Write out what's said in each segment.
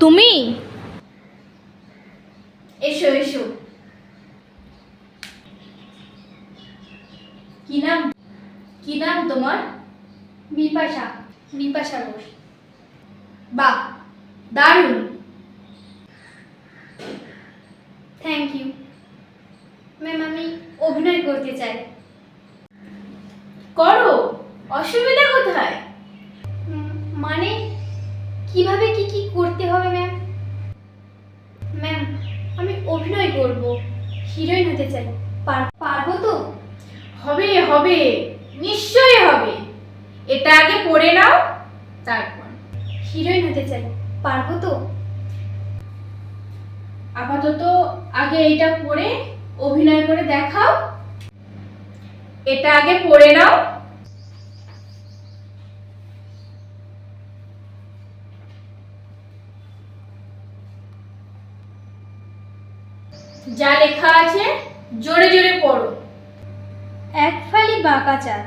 তুমি? এসো এসো। কি নাম? কি নাম তোমার? বিপাশা বিপাশা ঘোষ বাহ দারুণ। থ্যাংক ইউ ম্যাম আমি অভিনয় করতে চাই। করো অসুবিধা কোথায়? মানে কীভাবে কি কি করতে হবে ম্যাম ম্যাম আমি অভিনয় করব হিরোইন হতে চাই। পার- পারব তো? হবে হবে নিশ্চয়ই হবে। এটা আগে পড়ে নাও তারপর। হিরোইন হতে চাই পারব তো? আপাতত আগে এইটা পড়ে অভিনয় করে দেখাও। এটা আগে পড়ে নাও। যা লেখা আছে জোরে জোরে পড়ো। এক ফালি বাঁকা চাঁদ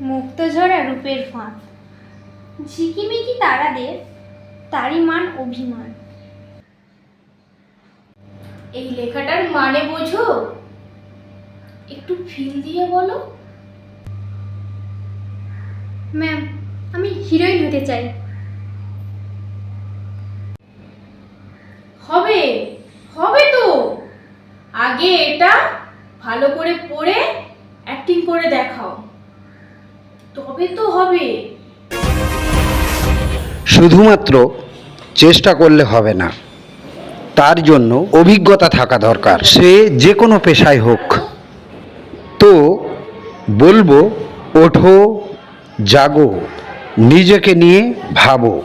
মুক্ত ঝরা রূপের ফাঁদ। ঝিকিমিকি তারাদের তারই মান অভিমান। এই লেখাটার মানে বোঝো? একটু ফিল দিয়ে বলো। ম্যাম আমি হিরোইন হতে চাই। হবে হবে তো। আগে এটা ভালো করে পড়ে অ্যাক্টিং করে দেখাও। তবে তো হবে। শুধুমাত্র চেষ্টা করলে হবে না, তার জন্য অভিজ্ঞতা থাকা দরকার। সে যে কোনো পেশায় হোক। তো বলব, ওঠো, জাগো, নিজেকে নিয়ে ভাবো।